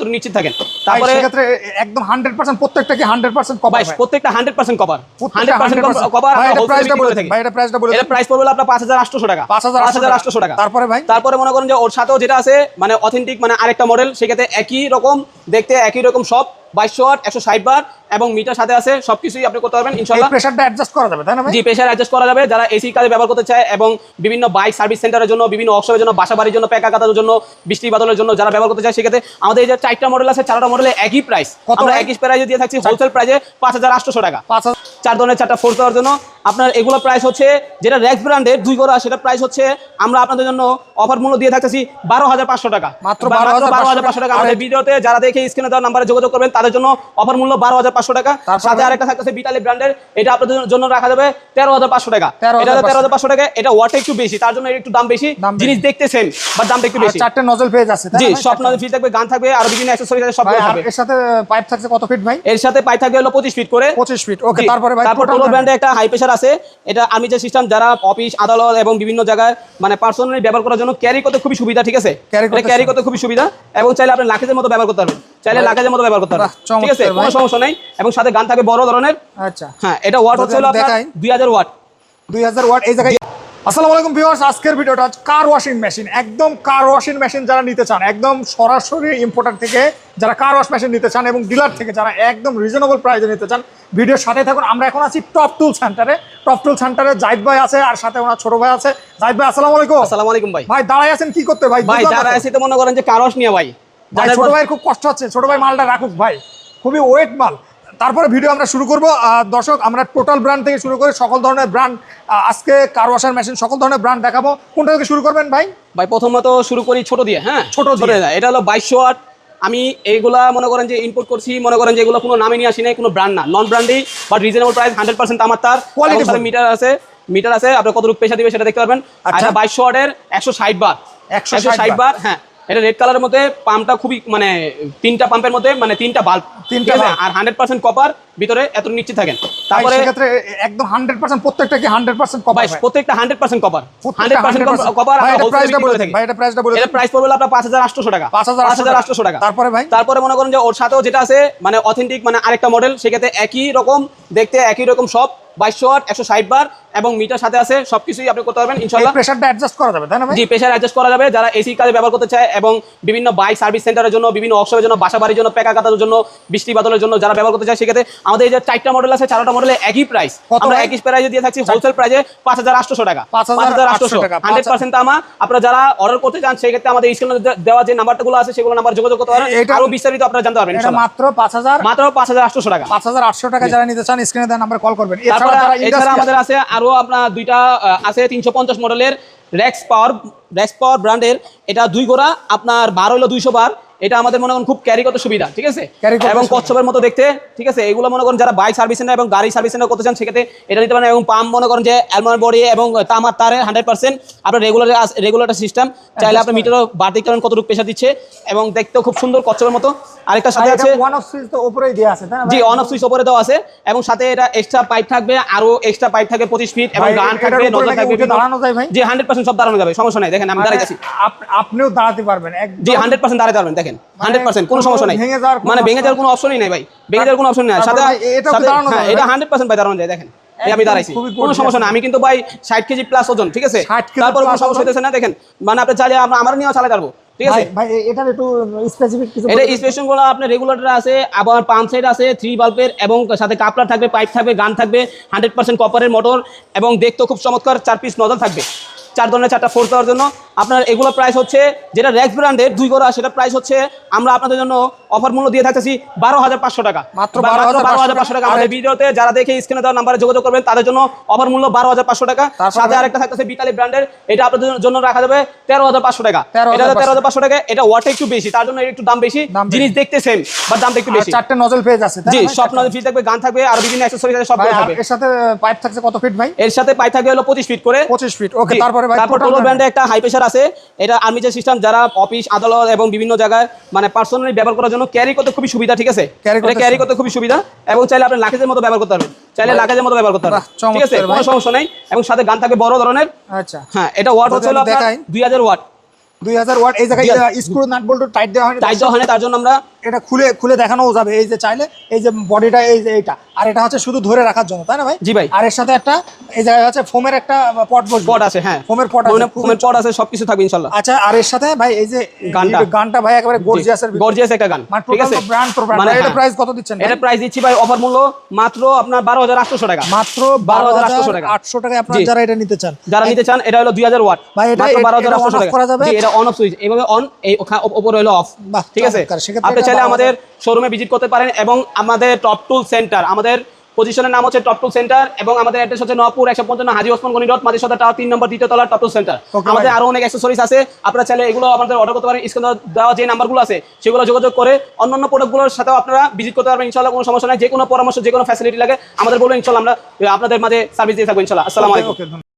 এতটুকু নিশ্চিত থাকেন। তারপরে ক্ষেত্রে একদম হান্ড্রেড পার্সেন্ট প্রত্যেকটা কি হান্ড্রেড পার্সেন্ট কভার ভাই প্রত্যেকটা হান্ড্রেড পার্সেন্ট কভার হান্ড্রেড প্রত্যেকটা পার্সেন্ট 100% কভার এটা প্রাইসটা বলে থাকি। ভাই, এটা প্রাইসটা বলে এটা প্রাইস পড়বে আপনার পাঁচ হাজার আটশো টাকা। 5800 টাকা। তারপরে ভাই? তারপরে মনে করেন যে ওর সাথেও যেটা আছে মানে অথেন্টিক মানে আরেকটা মডেল সেক্ষেত্রে একই রকম দেখতে একই রকম সব বাইশশো ওয়াট একশো ষাট বার এবং মিটার সাথে আছে সবকিছুই আপনি করতে পারবেন ইনশাল্লাহ প্রেসারটা অ্যাডজাস্ট করা যাবে তাই না জি প্রেশার অ্যাডজাস্ট করা যাবে। যারা এসি কাজে ব্যবহার করতে চায় এবং বিভিন্ন বাইক সার্ভিস সেন্টারের জন্য বিভিন্ন ওয়ার্কশপের জন্য বাসা বাড়ির জন্য প্যাকা কাটার জন্য বৃষ্টি বাদলের জন্য যারা ব্যবহার করতে চায় সেক্ষেত্রে আমাদের এই যে চারটা মডেল আছে চারটা মডেলে একই প্রাইস কত আমরা একই প্রাইসে দিয়ে থাকছি হোলসেল প্রাইসে পাঁচ হাজার আটশো টাকা। পাঁচ চার ধরনের চারটা ফোর্স দেওয়ার জন্য। আপনার এগুলো প্রাইস হচ্ছে যেটা র্যাক্স ব্র্যান্ডের দুই গোড়া সেটা প্রাইস হচ্ছে আমরা আপনাদের জন্য অফার মূল্য দিয়ে থাকতেছি বারো হাজার পাঁচশো টাকা। মাত্র বা- 12,500 বারো হাজার পাঁচশো টাকা। আমাদের ভিডিওতে যারা দেখে স্ক্রিনে দেওয়ার নাম্বারে যোগাযোগ করবেন তাদের জন্য অফার মূল্য বারো হাজার পাঁচশো টাকা। সাথে আরেকটা থাকতেছে বিটালি ব্র্যান্ডের এটা আপনাদের জন্য রাখা যাবে তেরো হাজার পাঁচশো টাকা। এটা তেরো হাজার পাঁচশো। টাকা এটা ওয়াটে একটু বেশি তার জন্য একটু দাম বেশি। জিনিস দেখতে সেম বাট দামটা একটু বেশি। চারটে নজল পেজ আছে জি? সব ফ্রি থাকবে গান থাকবে আর বিভিন্ন অ্যাক্সেসরিজ আছে সব থাকবে। এর সাথে পাইপ থাকছে কত ফিট ভাই? এর সাথে পাই থাকবে হলো পঁচিশ ফিট করে। পঁচিশ ফিট ওকে তারপরে ভাই তারপর ব্র্যান্ডে একটা হাই প্রেশার আছে এটা আমি যে সিস্টেম যারা অফিস আদালত এবং বিভিন্ন জায়গায় মানে পার্সোনালি ব্যবহার করার জন্য ক্যারি করতে খুবই সুবিধা ঠিক আছে? ক্যারি করতে খুবই সুবিধা এবং চাইলে আপনি লাখেজের মতো ব্যবহার করতে পারবেন। চাইলে লাখেজের মতো ব্যবহার করতে পারবেন। ঠিক আছে? কোনো সমস্যা নেই এবং সাথে গান থাকে বড় ধরনের। আচ্ছা। হ্যাঁ এটা ওয়াট হচ্ছে হলো আপনার দেখাই। দুই হাজার ওয়াট দুই হাজার ওয়াট এই জায়গায় আসসালামু আলাইকুম ভিউয়ার্স আজকের ভিডিওটা কার ওয়াশিং মেশিন একদম কার ওয়াশিং মেশিন যারা নিতে চান একদম সরাসরি ইম্পোর্টার থেকে যারা কার ওয়াশ মেশিন নিতে চান এবং ডিলার থেকে যারা একদম রিজনেবল প্রাইসে নিতে চান ভিডিওর সাথে থাকুন। আমরা এখন আছি টপ টুল সেন্টারে টপ টুল সেন্টারে জাহিদ ভাই আছে আর সাথে ওনার ছোট ভাই আছে। জাহিদ ভাই আসসালামু আলাইকুম। আসসালামু আলাইকুম ভাই। ভাই দাঁড়ায় আছেন কি করতে ভাই? ভাই যারা না তো। মনে করেন যে কার ওয়াশ নিয়ে ভাই। ভাই ছোট ভাইয়ের খুব কষ্ট হচ্ছে। ছোট ভাই মালটা রাখুক ভাই। খুবই ওয়েট মাল। তারপরে ভিডিও আমরা শুরু করব। দর্শক আমরা টোটাল ব্র্যান্ড থেকে শুরু করে সকল ধরনের ব্র্যান্ড আজকে কার ওয়াশার মেশিন সকল ধরনের ব্র্যান্ড দেখাবো। কোনটা থেকে শুরু করবেন ভাই? ভাই প্রথমত শুরু করি ছোট দিয়ে হ্যাঁ? ছোট। না, এটা হলো বাইশশো ওয়াট আমি এইগুলা মনে করেন যে ইনপুট করছি মনে করেন যে এগুলো কোনো নামে নিয়ে আসি নাই কোনো ব্র্যান্ড না। Non ব্র্যান্ডই but reasonable price hundred percent আমার তার। সাথে মিটার আছে মিটার আছে আপনার কতটুকু পেশা দিবে সেটা দেখতে পারবেন। আচ্ছা। আচ্ছা বাইশশো ওয়াটের একশো ষাট বার। একশো ষাট বার হ্যাঁ। এটা রেড কালারের মধ্যে পাম্পটা খুবই মানে তিনটা পাম্পের মধ্যে মানে তিনটা বাল্ব তিনটা আর হান্ড্রেড পার্সেন্ট কপার ভিতরে এত নিশ্চিত থাকেন। তারপরে সেক্ষেত্রে একদম হান্ড্রেড পার্সেন্ট প্রত্যেকটা কি হান্ড্রেড পার্সেন্ট বাইশ প্রত্যেকটা hundred percent copper hundred percent copper এটা প্রাইসটা বলে এটা প্রাইসটা বলে এটা প্রাইস পড়বে আপনার পাঁচ হাজার আটশো টাকা। 5800 টাকা। তারপরে ভাই? তারপরে মনে করেন যে ওর সাথেও যেটা আছে মানে অথেন্টিক মানে আরেকটা মডেল সেক্ষেত্রে একই রকম দেখতে একই রকম সব বাইশশো আট একশো ষাট বার এবং মিটার সাথে আছে সবকিছুই আপনি করতে পারবেন এই ইনশাল্লাহ। প্রেসারটা অ্যাডজাস্ট করা যাবে তাই না ভাই? জি প্রেশার অ্যাডজাস্ট করা যাবে। যারা এসি কাজে ব্যবহার করতে চায় এবং বিভিন্ন বাইক সার্ভিস সেন্টারের জন্য বিভিন্ন ওয়ার্কশপের জন্য বাসা বাড়ির জন্য প্যাকা কাটার জন্য বৃষ্টি বাদলের জন্য যারা ব্যবহার করতে চায় সেক্ষেত্রে আমাদের এই যে চারটা মডেল আছে চারটা মডেলে একই প্রাইস আমরা একই প্রাইসে দিয়ে থাকছি হোলসেল প্রাইসে পাঁচ হাজার আটশো টাকা। 5,800 টাকা, হান্ড্রেড পার্সেন্ট আমা আপনারা যারা অর্ডার করতে চান সেক্ষেত্রে আমাদের স্ক্রিনে দেওয়া যে নাম্বারগুলো আছে সেগুলো নাম্বার যোগাযোগ করতে পারেন। আরও বিস্তারিত আপনারা জানতে পারবেন মাত্র পাঁচ হাজার মাত্র পাঁচ হাজার আটশো টাকা। পাঁচ হাজার আটশো টাকা যারা নিতে চান স্ক্রিনে দেওয়া নাম্বার কল করবেন। এছাড়া আমাদের আছে আরও আপনার দুইটা আছে তিনশো পঞ্চাশ মডেলের র্যাক্স পাওয়ার র্যাক্স পাওয়ার ব্র্যান্ডের এটা দুই গোড়া, আপনার বার হলো দুইশো বার। এটা আমাদের মনে করেন খুব ক্যারি করতে সুবিধা ঠিক আছে? এবং কচ্ছপের মতো দেখতে ঠিক আছে? এগুলো মনে করেন যারা বাইক সার্ভিস সেন্টার এবং গাড়ি সার্ভিস সেন্টার করতে চান সেক্ষেত্রে এটা নিতে পারেন। এবং পাম্প মনে করেন যে অ্যালমোনিয়াম বডি এবং তামার তারের হান্ড্রেড পার্সেন্ট আপনার রেগুলার রেগুলার সিস্টেম চাইলে আপনি মিটারও দেখতে পারেন কতটুকু পেশা দিচ্ছে। এবং দেখতেও খুব সুন্দর কচ্ছপের মতো। আরেকটা সাথে আছে ওয়ান অফ সুইচ তো উপরেই দেওয়া আছে তাই না জি? অন অফ সুইচ উপরে দেওয়া আছে। এবং সাথে এটা এক্সট্রা পাইপ থাকবে আরও এক্সট্রা পাইপ থাকবে পঁচিশ ফিট এবং গান থাকবে নজর থাকবে দাঁড়ানো যায় ভাই? জি হান্ড্রেড পার্সেন্ট সব দাঁড়ানো যাবে সমস্যা নাই। দেখেন আমি দাঁড়িয়ে আছি মানে আপনিও দাঁড়াতে পারবেন জি হান্ড্রেড পার্সেন্ট দাঁড়াতে পারবেন দেখেন। হান্ড্রেড পার্সেন্ট কোনো সমস্যা নাই। মানে ভেঙে যাওয়ার কোনো অপশনই নাই ভাই। ভেঙে যাওয়ার কোনো অপশন নেই। সাথে হ্যাঁ, এটা হান্ড্রেড পার্সেন্ট ভাই দাঁড়ানো যায় দেখেন। আমি দাঁড়াইছি। কোনো সমস্যা না আমি কিন্তু ভাই ষাট কেজি প্লাস ওজন ঠিক আছে? তারপর কোনো সমস্যা? হইতেছে না দেখেন। মানে আপনি চাইলে আমরা নিয়েও চালাতে পারব ঠিক আছে? ভাই ভাই এটার একটু স্পেসিফিক কিছু এটা বলে গুলো আপনার রেগুলেটর আছে আবার পাম্প সাইড আছে থ্রি বাল্বের এবং সাথে কাপলার থাকবে পাইপ থাকবে গান থাকবে হান্ড্রেড পার্সেন্ট কপারের মোটর এবং দেখতেও খুব চমৎকার চার পিস নজল থাকবে। চার ধরনের চারটা ফোর্স দেওয়ার জন্য। আপনার এগুলো প্রাইস হচ্ছে যেটা র্যাক্স ব্র্যান্ডের দুই গোড়া সেটা প্রাইস হচ্ছে আমরা আপনাদের জন্য অফার মূল্য দিয়ে থাকতেছি বারো হাজার পাঁচশো টাকা। মাত্র বারো হাজার পাঁচশো টাকা। আমাদের ভিডিওতে যারা দেখে স্ক্রিনে দেওয়ার নাম্বারে যোগাযোগ করবেন তাদের জন্য অফার মূল্য বারো হাজার পাঁচশো টাকা। সাথে? আরেকটা থাকতেছে বিটালি ব্র্যান্ডের এটা আপনাদের জন্য রাখা যাবে তেরো হাজার পাঁচশো টাকা। 13,500 এটা তেরো হাজার পাঁচশো টাকা এটা ওয়াটে একটু বেশি। তার জন্য একটু দাম বেশি। জিনিস দেখতে সেম বা দামটা একটু বেশি। চারটে নজল পেজ আছে জি সব নজর ফ্রি থাকবে গান থাকবে আর বিভিন্ন অ্যাক্সেসরিজ আছে সব থাকবে। এর সাথে পাইপ থাকছে কত ফিট ভাই? এর সাথে পাই থাকবে হলো পঁচিশ ফিট করে। পঁচিশ ফিট ওকে তারপরে ভাই তারপর ব্র্যান্ডে একটা হাই প্রেশার আছে। এটা আর্মি যে সিস্টেম যারা অফিস আদালত এবং বিভিন্ন জায়গায় মানে পার্সোনালি ব্যবহার করার জন্য ক্যারি করতে খুবই সুবিধা ঠিক আছে? ক্যারি করতে খুবই সুবিধা এবং চাইলে আপনি লাগেজের মতো ব্যবহার করতে পারবেন। চাইলে লাগেজের মতো ব্যবহার করতে পারবেন। ঠিক আছে? কোনো সমস্যা নেই এবং সাথে গান থাকে বড় ধরনের। আচ্ছা। হ্যাঁ এটা ওয়াট হচ্ছে আপনার দুই হাজার ওয়াট দুই হাজার ওয়াট এই জায়গায় স্ক্রু নাট বল্টু টাইট দেওয়া হয় টাইট দেওয়া হয় তার জন্য আমরা এটা খুলে খুলে দেখানোও যাবে। এই যে চাইলে এই যে বডিটা এই যে এইটা। আর এটা হচ্ছে শুধু ধরে রাখার জন্য তাই না ভাই? জি ভাই। আর এর সাথে একটা এই জায়গায় হচ্ছে ফোমের একটা পট বসবে। পট আছে হ্যাঁ। ফোমের পট আছে ফোমের পট আছে সবকিছু থাকবে ইনশাল্লাহ আচ্ছা আর এর সাথে ভাই এই যে গানটা। গানটা ভাই একেবারে গর্জিয়াসের গর্জিয়াস একটা গান মানে ঠিক আছে? ব্র্যান্ড তো ব্র্যান্ড মানে এটা হ্যাঁ। প্রাইস কত দিচ্ছেন ভাই? এটা প্রাইস দিচ্ছি ভাই অফার মূল্য মাত্র আপনার বারো হাজার আটশো টাকা। মাত্র 12,800 টাকা। আটশো টাকায় আপনারা যারা এটা নিতে চান। যারা নিতে চান এটা হলো দুই হাজার ওয়াট। ভাই, এটা- মাত্র এটা- বারো হাজার এটা আটশো on off টাকা। করা যাবে? এটা অন অফ সুইচ এইভাবে অন এই ওপরে হলো অফ ঠিক আছে? আপনি চাইলে আমাদের শোরুমে ভিজিট করতে পারেন এবং আমাদের টপ টুল সেন্টার আমাদের পজিশনের নাম হচ্ছে টপ টুল সেন্টার এবং আমাদের অ্যাড্রেস হচ্ছে নপুর একশো পঞ্চান্ন হাজি ওসমান গনি রোড মাঝে টাওয়ার তিন নম্বর দ্বিতীয় তলা টপ টুল সেন্টার আমাদের। আরও অনেক অ্যাক্সেসরিজ আছে আপনারা চাইলে এগুলো আমাদের অর্ডার করতে পারেন স্ক্রিনে দেওয়া যে নাম্বারগুলো আছে সেগুলো যোগাযোগ করে অন্যান্য প্রোডাক্টগুলোর সাথেও আপনারা ভিজিট করতে পারবেন ইনশাল্লাহ কোনো সমস্যা নাই যে কোনো পরামর্শ যে কোনো ফ্যাসিলিটি লাগে আমাদের বলবেন ইনশাল্লাহ আমরা আপনাদের মাঝে সার্ভিস দিয়ে থাকব ইনশাল্লাহ আসসালামু আলাইকুম।